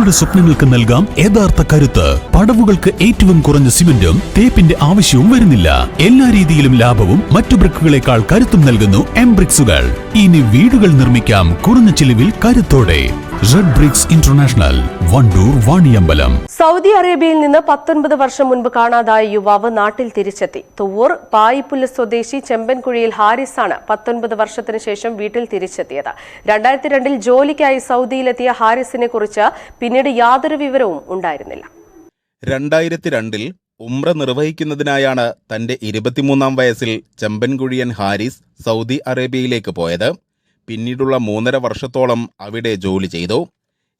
നിങ്ങളുടെ സ്വപ്നങ്ങൾക്ക് നൽകാം യഥാർത്ഥ കരുത്ത്. പടവുകൾക്ക് ഏറ്റവും കുറഞ്ഞ സിമന്റും തേപ്പിന്റെ ആവശ്യവും വരുന്നില്ല. എല്ലാ രീതിയിലും ലാഭവും മറ്റു ബ്രിക്കുകളെക്കാൾ കരുത്തും നൽകുന്നു എംബ്രിക്സുകൾ. ഇനി വീടുകൾ നിർമ്മിക്കാം. കുറഞ്ഞ ചിലവിൽ കരുത്തോടെ. Red bricks international Wandoor Vaniyambalam Saudi അറേബ്യയിൽ നിന്ന് പത്തൊൻപത് വർഷം മുൻപ് കാണാതായ യുവാവ് നാട്ടിൽ തിരിച്ചെത്തി. തുവൂർ പായിപ്പുല്ല് സ്വദേശി ചെമ്പൻകുഴിയിൽ ഹാരിസാണ് പത്തൊൻപത് വർഷത്തിന് ശേഷം വീട്ടിൽ തിരിച്ചെത്തിയത്. രണ്ടായിരത്തി രണ്ടിൽ ജോലിക്കായി സൗദിയിലെത്തിയ ഹാരിസിനെ കുറിച്ച് പിന്നീട് യാതൊരു വിവരവും ഉണ്ടായിരുന്നില്ല. രണ്ടായിരത്തി രണ്ടിൽ ഉമ്ര നിർവഹിക്കുന്നതിനായാണ് തന്റെ ഇരുപത്തിമൂന്നാം വയസ്സിൽ ചെമ്പൻകുഴിയൻ ഹാരിസ് സൗദി അറേബ്യയിലേക്ക് പോയത്. പിന്നീടുള്ള മൂന്നര വർഷത്തോളം അവിടെ ജോലി ചെയ്തു.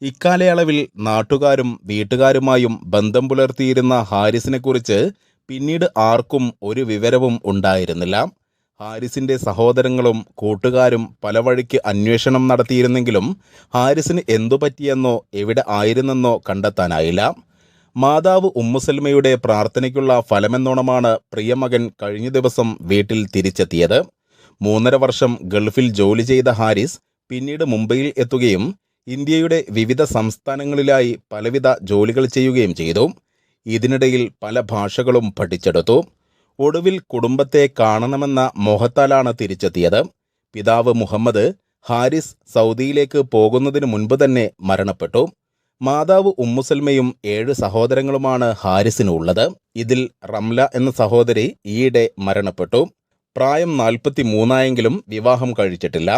ഇക്കാലയളവിൽ നാട്ടുകാരും വീട്ടുകാരുമായും ബന്ധം പുലർത്തിയിരുന്ന ഹാരിസിനെക്കുറിച്ച് പിന്നീട് ആർക്കും ഒരു വിവരവും ഉണ്ടായിരുന്നില്ല. ഹാരിസിന്റെ സഹോദരങ്ങളും കൂട്ടുകാരും പല വഴിക്ക് അന്വേഷണം നടത്തിയിരുന്നെങ്കിലും ഹാരിസിന് എന്തു പറ്റിയെന്നോ എവിടെ ആയിരുന്നെന്നോ കണ്ടെത്താനായില്ല. മാതാവ് ഉമ്മുസൽമയുടെ പ്രാർത്ഥനയ്ക്കുള്ള ഫലമെന്നോണമാണ് പ്രിയമകൻ കഴിഞ്ഞ ദിവസം വീട്ടിൽ തിരിച്ചെത്തിയത്. മൂന്നര വർഷം ഗൾഫിൽ ജോലി ചെയ്ത ഹാരിസ് പിന്നീട് മുംബൈയിൽ എത്തുകയും ഇന്ത്യയുടെ വിവിധ സംസ്ഥാനങ്ങളിലായി പലവിധ ജോലികൾ ചെയ്യുകയും ചെയ്തു. ഇതിനിടയിൽ പല ഭാഷകളും പഠിച്ചെടുത്തു. ഒടുവിൽ കുടുംബത്തെ കാണണമെന്ന മോഹത്താലാണ് തിരിച്ചെത്തിയത്. പിതാവ് മുഹമ്മദ് ഹാരിസ് സൗദിയിലേക്ക് പോകുന്നതിന് മുൻപ് തന്നെ മരണപ്പെട്ടു. മാതാവ് ഉമ്മുസൽമയും ഏഴ് സഹോദരങ്ങളുമാണ് ഹാരിസിനുള്ളത്. ഇതിൽ റംല എന്ന സഹോദരി ഈയിടെ മരണപ്പെട്ടു. പ്രായം നാൽപ്പത്തി മൂന്നായെങ്കിലും വിവാഹം കഴിച്ചിട്ടില്ല.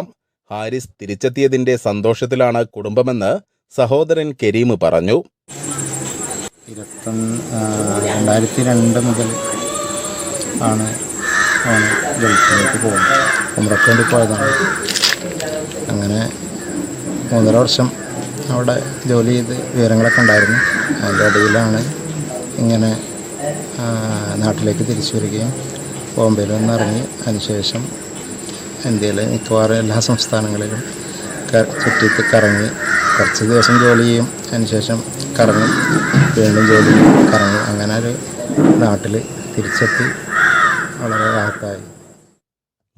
ഹാരിസ് തിരിച്ചെത്തിയതിന്റെ സന്തോഷത്തിലാണ് കുടുംബമെന്ന് സഹോദരൻ കരീം പറഞ്ഞു. രണ്ടായിരത്തി രണ്ട് മുതൽ ആണ് ആണ് പോയതാണ്. അങ്ങനെ മൂന്നര വർഷം അവിടെ ജോലി ചെയ്ത് വിവരങ്ങളൊക്കെ ഉണ്ടായിരുന്നു. അതിന്റെ ഇടയിലാണ് ഇങ്ങനെ നാട്ടിലേക്ക് തിരിച്ചു വരികയും ബോംബെയിൽ വന്നിറങ്ങി ഇറങ്ങി അതിനുശേഷം ഇന്ത്യയിലെ മിക്കവാറും എല്ലാ സംസ്ഥാനങ്ങളിലും ചുറ്റിത്ത് കറങ്ങി കുറച്ച് ദിവസം ജോലി ചെയ്യും. അതിനുശേഷം കറങ്ങും. വീണ്ടും ജോലി ചെയ്യും. കറങ്ങും. അങ്ങനെ ഒരു നാട്ടിൽ തിരിച്ചെത്തി. വളരെ റാഹത്തായി.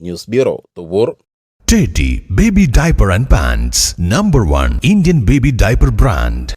News bureau Thuvvur. Teddy Baby Diaper and Pants Number 1 Indian baby diaper brand